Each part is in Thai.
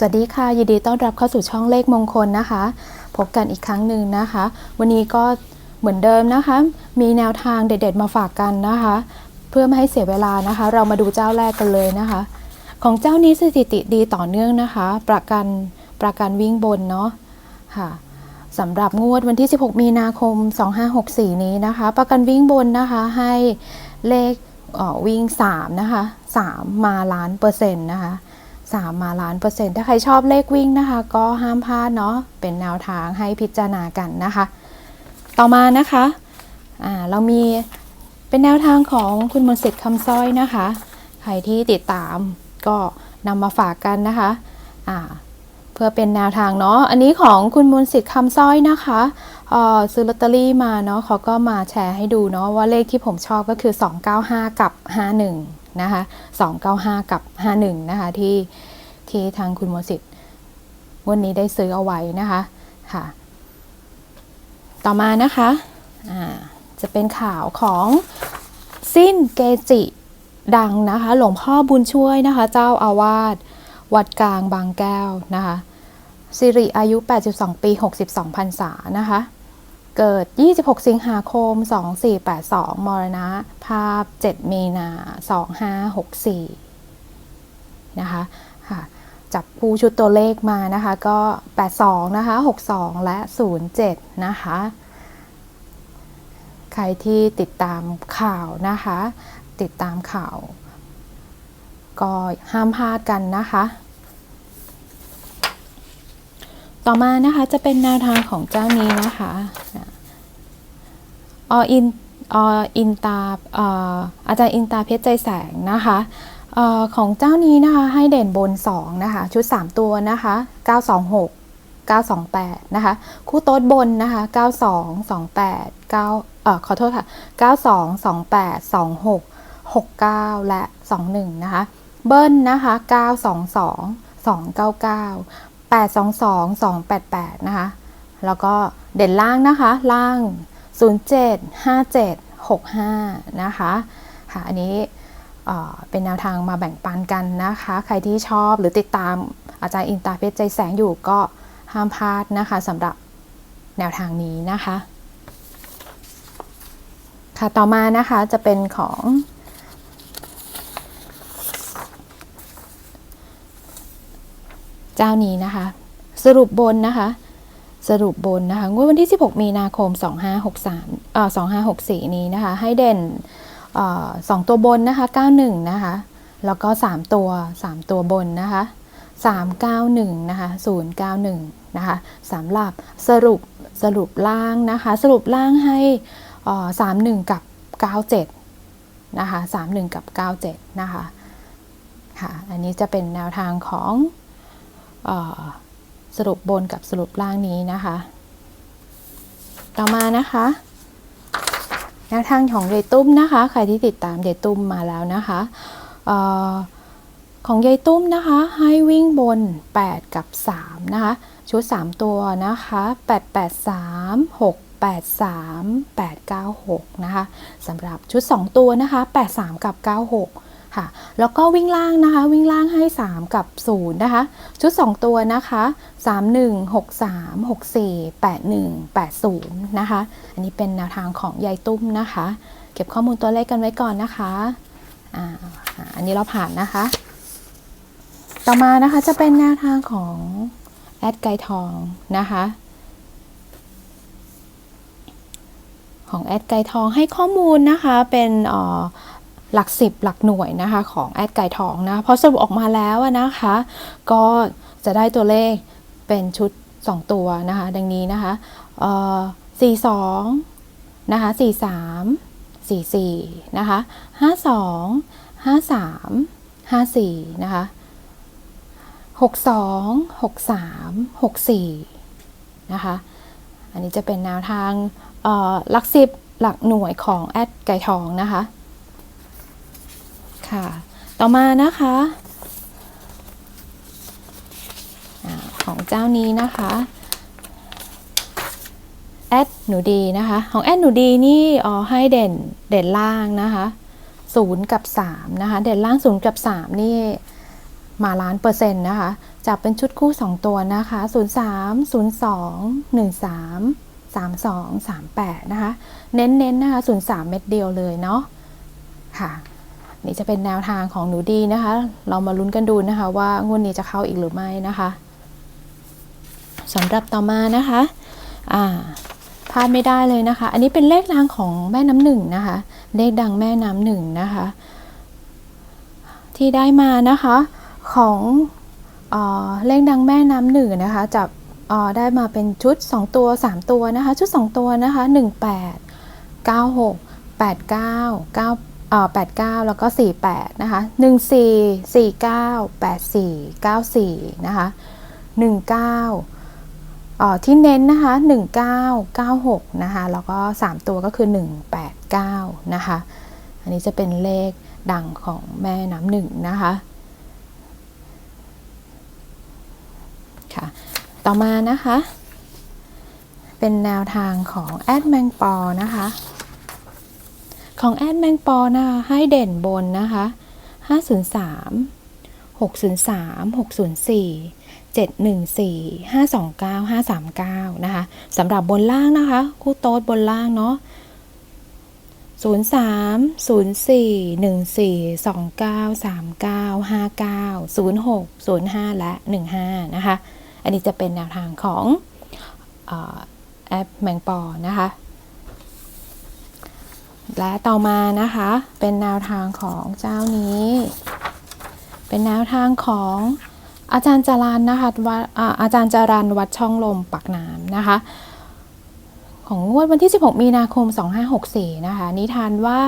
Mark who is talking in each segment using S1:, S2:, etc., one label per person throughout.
S1: สวัสดีค่ะ ยินดีต้อนรับเข้าสู่ช่องเลขมงคลนะคะ พบกันอีกครั้งหนึ่งนะคะ วันนี้ก็เหมือนเดิมนะคะ มีแนวทางเด็ดๆมาฝากกันนะคะ เพื่อไม่ให้เสียเวลานะคะ เรามาดูเจ้าแรกกันเลยนะคะ ของเจ้านี้สถิติดีต่อเนื่องนะคะ ประกันประกันวิ่งบนเนาะค่ะสำหรับงวดวันที่ 16 มีนาคม 2564 นี้นะคะ ประกันวิ่งบนนะคะให้เลขเออวิ่ง 3 นะคะ 3 มาล้านเปอร์เซ็นต์นะคะ 3 มาล้านเปอร์เซ็นต์ถ้าใครชอบเลขวิ่งนะคะ ก็ห้ามพลาดเนาะเป็นแนวทางให้พิจารณากันนะคะ ต่อมานะคะอ่าเรามีเป็นแนวทางของคุณมนต์สิทธิ์คำสร้อยนะคะ ใครที่ติดตามก็นำมาฝากกันนะคะอ่าเพื่อเป็นแนวทางเนาะอันนี้ของคุณมนต์สิทธิ์คำสร้อยนะคะอ่อซื้อลอตเตอรี่มาเนาะเขาก็มาแชร์ให้ดูเนาะว่าเลขที่ผมชอบก็คือ 295 กับ 51 นะคะ295 กับ 51 นะคะที่ที่ทางคุณมสิทธิ์วันนี้ได้ซื้อเอาไว้นะคะค่ะ ต่อมานะคะจะเป็นข่าวของสิ้นเกจิดังนะคะ หลวงพ่อบุญช่วยนะคะ เจ้าอาวาสวัดกลางบางแก้วนะคะสิริอายุ 82 ปี 62พรรษานะคะ เกิด 26 สิงหาคม 2482 มรณะ ภาพ 7 มีนา 2564 นะคะค่ะจับผู้ชุดตัวเลขมานะคะก็ 82 นะคะ 62 และ 07 นะคะ ใครที่ติดตามข่าวนะคะ ติดตามข่าว ก็ห้ามพลาดกันนะคะ ต่อมานะคะจะเป็นแนวทางของเจ้านี้นะคะออินออินตาอ่ออาจารย์อินตาเพชรใจแสงนะคะออของเจ้านี้นะคะให้เด่นบน 2 นะคะ ชุด 3 ตัวนะคะ 926 928 นะคะ คู่โต๊ดบนนะคะ 92 28 9เอ่อขอโทษค่ะ 92 28 26 69 และ 21 นะคะ เบิ้ลนะคะ 922 299 822 288 นะคะ แล้วก็เด่นล่างนะคะ ล่าง 07 57 65 นะคะค่ะอันนี้เอ่อเป็นแนวทางมาแบ่งปันกันนะคะ ใครที่ชอบหรือติดตามอาจารย์อินตาเพชรใจแสงอยู่ก็ห้ามพลาดนะคะสำหรับแนวทางนี้นะคะ ค่ะต่อมานะคะจะเป็นของ เจ้านี้นะคะ สรุปบนนะคะ สรุปบนนะคะงวดวันที่ 16 มีนาคม 2563เอ่อ2564 นี้นะคะ ให้เด่นเอ่อสองตัวบนนะคะ 91 นะคะ แล้วก็ 3 ตัว 3 ตัวบนนะคะ 391 นะคะ 091 นะคะสำหรับสรุปสรุปล่างนะคะ สรุปล่างให้เอ่อ31กับ 97 นะคะ31กับ 97 นะคะค่ะ อันนี้จะเป็นแนวทางของ สรุปบนกับสรุปล่างนี้นะคะ ต่อมานะคะแนวทางของยายตุ้มนะคะ ใครที่ติดตามยายตุ้มมาแล้วนะคะออของยายตุ้มนะคะ ให้วิ่งบน 8 กับ 3 นะคะ ชุด 3 ตัวนะคะ 883 683 896 นะคะสำหรับชุด 2 ตัวนะคะ 83 กับ 96 ค่ะ แล้วก็วิ่งล่างนะคะ วิ่งล่างให้ 3 กับ 0 นะคะ ชุด 2 ตัวนะคะ 31 63 64 81 80 นะคะ อันนี้เป็นแนวทางของยายตุ้มนะคะ เก็บข้อมูลตัวเลขกันไว้ก่อนนะคะอ่าอันนี้เราผ่านนะคะ ต่อมานะคะจะเป็นแนวทางของแอดไกทองนะคะของแอดไกทองให้ข้อมูลนะคะเป็นอ่อ หลักสิบหลักหน่วยนะคะของแอดไก่ทองนะพอสรุปออกมาแล้วนะคะ ก็จะได้ตัวเลขเป็นชุด 2 ตัวนะคะ ดังนี้นะคะเอ่สอ42นะคะ43 44นะคะ52 53 54นะคะ62 63 64นะคะ อันนี้จะเป็นแนวทางหลักสิบหลักหน่วยของแอดไก่ทองนะคะ ค่ะ ต่อมานะคะของเจ้านี้นะคะแอดหนูดีนะคะ ของแอดหนูดีนี่อ๋อให้เด่นเด่นล่างนะคะศูนย์กับ3นะคะเด่นล่างศูนย์กับ3นี่มาล้านเปอร์เซ็นต์นะคะจับเป็นชุดคู่2ตัวนะคะ03 02 13 32 38นะคะ เน้นๆนะคะ03เม็ดเดียวเลยเนาะค่ะ นี่จะเป็นแนวทางของหนูดีนะคะ เรามาลุ้นกันดูนะคะ ว่างวดนี้จะเข้าอีกหรือไม่นะคะสำหรับต่อมานะคะอ่าพลาดไม่ได้เลยนะคะ อันนี้เป็นเลขดังของแม่น้ำหนึ่งนะคะ เลขดังแม่น้ำหนึ่งนะคะ ที่ได้มานะคะของเออเลขดังแม่น้ำหนึ่งนะคะจับได้มาเป็นชุด 2 ตัว 3 ตัวนะคะ ชุด 2 ตัวนะคะ 18 96 89 9เอ่อ 89 แล้วก็ 48 นะคะ 14 49 84 94 นะคะ 19เอ่อที่เน้นนะคะ 1996 นะคะ แล้วก็ 3 ตัวก็คือ 189 นะคะ อันนี้จะเป็นเลขดังของแม่น้ำหนึ่งนะคะค่ะต่อมานะคะ เป็นแนวทางของแอดแมงปอนะคะ ของแอดแมงปอนะคะให้เด่นบนนะคะ503 603 604 714 529 539 นะคะสำหรับบนล่างนะคะ คู่โต๊ดบนล่างเนาะ03 04 14 29 39 59 06 05 และ 15 นะคะ อันนี้จะเป็นแนวทางของอแอปแมงปอนะคะ และต่อมานะคะ เป็นแนวทางของเจ้านี้ เป็นแนวทางของอาจารย์จรันนะคะวัดอาอาจารย์จรันวัดช่องลมปักน้ำนะคะ ของงวดวันที่ 16 มีนาคม 2564 นะคะ นิทานว่า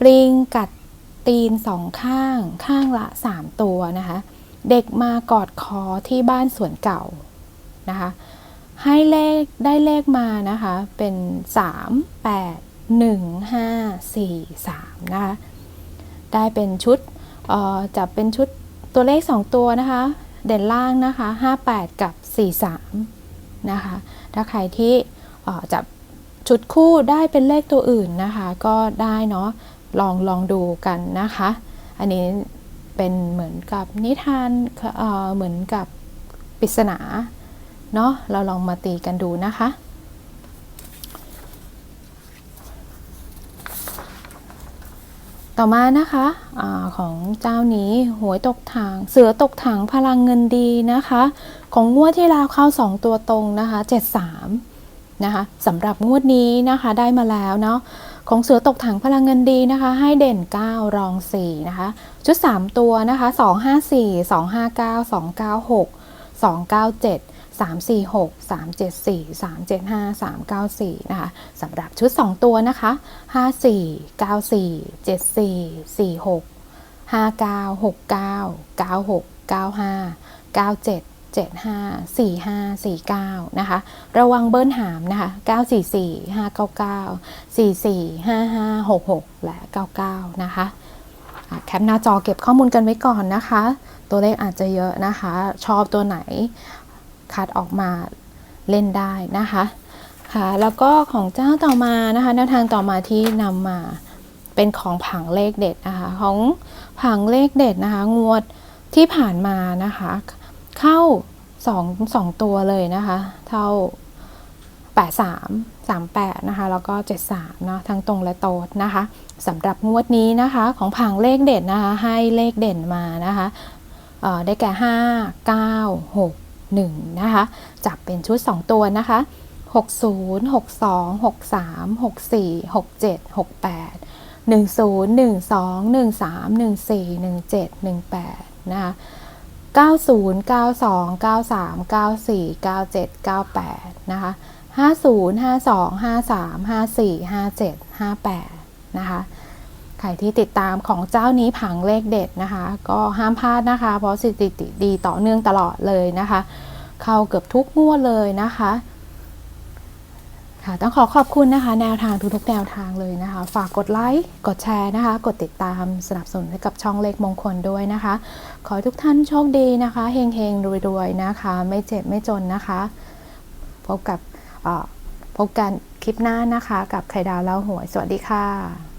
S1: ปลิงกัดตีนสองข้างข้างละ 3 ตัวนะคะ เด็กมากอดคอที่บ้านสวนเก่านะคะ ให้เลขได้เลขมานะคะ เป็น 3 8 1 5 4 3นะคะได้เป็นชุดจะเป็นชุดตัวเลข 2 ตัวนะคะ เด่นล่างนะคะ 58 กับ 43 นะคะ ถ้าใครที่จับชุดคู่ได้เป็นเลขตัวอื่นนะคะ ก็ได้เนาะลองลองดูกันนะคะ อันนี้เป็นเหมือนกับนิทานเเหมือนกับปริศนาเนาะเราลองมาตีกันดูนะคะ ต่อมานะคะอาของเจ้านี้หวยตกถังเสือตกถังพลังเงินดีนะคะ ของงวดที่แล้วเข้า 2 ตัวตรงนะคะ73นะคะสำหรับงวดนี้นะคะได้มาแล้วเนาะของเสือตกถังพลังเงินดีนะคะ ให้เด่น 9 รอง 4 นะคะ ชุด 3 ตัวนะคะ 254 259 296 297 346 374 375 394นะคะสำหรับชุด 2 ตัวนะคะ 54 94 74 46 59 69 96 95 97 75 45 49 นะคะ ระวังเบิ้ลหามนะคะ 944 599 44 55 66 และ 99 นะคะแคปหน้าจอเก็บข้อมูลกันไว้ก่อนนะคะ ตัวเลขอาจจะเยอะนะคะ ชอบตัวไหน คัดออกมาเล่นได้นะคะค่ะแล้วก็ของเจ้าต่อมานะคะแนวทางต่อมาที่นำมาเป็นของผังเลขเด็ดนะคะของผังเลขเด็ดนะคะ งวดที่ผ่านมานะคะ เข้าสองสองตัวเลยนะคะเท่า83 38นะคะแล้วก็73นะทั้งตรงและโตดนะคะสำหรับงวดนี้นะคะของผังเลขเด่นนะคะให้เลขเด่นมานะคะเอ่อได้แก่5 9 6 1นะคะ จับเป็นชุด 2 ตัวนะคะ 60 62 63 64 67 68 10 12 13 14 17 18นะคะ90 92 93 94 97 98นะคะ50 52 53 54 57 58นะคะ รที่ติดตามของเจ้านี้ผังเลขเด็ดนะคะ ก็ห้ามพลาดนะคะ เพราะสถิติดีต่อเนื่องตลอดเลยนะคะ เข้าเกือบทุกงวดเลยนะคะค่ะต้องขอขอบคุณนะคะ แนวทางทุกๆแนวทางเลยนะคะ ฝากกดไลค์กดแชร์นะคะ กดติดตามสนับสนุนให้กับช่องเลขมงคลด้วยนะคะ ขอให้ทุกท่านโชคดีนะคะเฮงเฮงๆรวยๆนะคะ ไม่เจ็บไม่จนนะคะ พบกับพบกันคลิปหน้านะคะ กับไข่ดาวเล่าหวย สวัสดีค่ะ